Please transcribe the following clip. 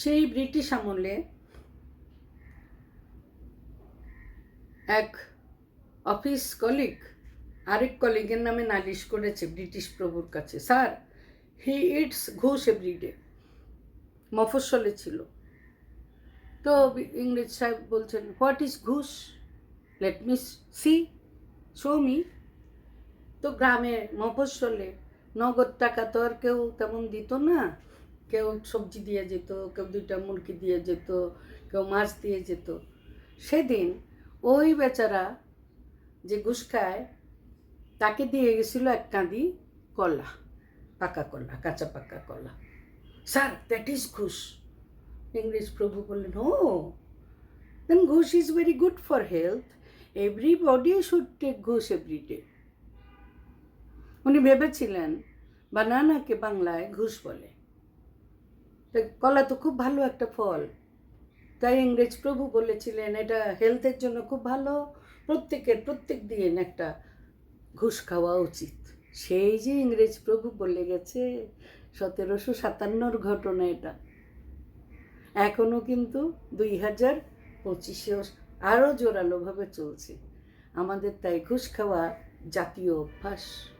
সেই ব্রিটিশ আমলে এক অফিস কলিগ আরেক কলিগের নামে নালিশ করেছে ব্রিটিশ প্রভুর কাছে, স্যার, হি ইটস ঘুষ এভরিডে মফস্বলে ছিল। তো ইংরেজ সাহেব বলছেন, হোয়াট ইজ ঘুষ? Let me see, show me. তো গ্রামে মফস্বলে নগদ টাকা তো আর কেউ তেমন দিত না। কেউ সবজি দিয়ে যেত, কেউ দুইটা মুরগি দিয়ে যেত, কেউ মাছ দিয়ে যেত। সেদিন ওই বেচারা যে ঘুষ খায়, তাকে দিয়ে গেছিল এক কাঁদি কলা, পাকা কলা, কাঁচা পাকা কলা। স্যার দ্যাট ইজ ঘুষ। ইংরেজ প্রভু বললেন, ও দেন ঘুষ is very good for health everybody should take ঘুষ এভরি ডে উনি ভেবেছিলেন, বানানাকে বাংলায় ঘুষ বলে। কলা তো খুব ভালো একটা ফল। তাই ইংরেজ প্রভু বলেছিলেন, এটা হেলথের জন্য খুব ভালো। প্রত্যেকের, প্রত্যেক দিন একটা ঘুষ খাওয়া উচিত। সেই যে ইংরেজ প্রভু বলে গেছে, সতেরোশো সাতান্নর ঘটনা এটা। এখনও কিন্তু দুই হাজার পঁচিশেও আরও জোরালোভাবে চলছে। আমাদের তাই ঘুষ খাওয়া জাতীয় অভ্যাস।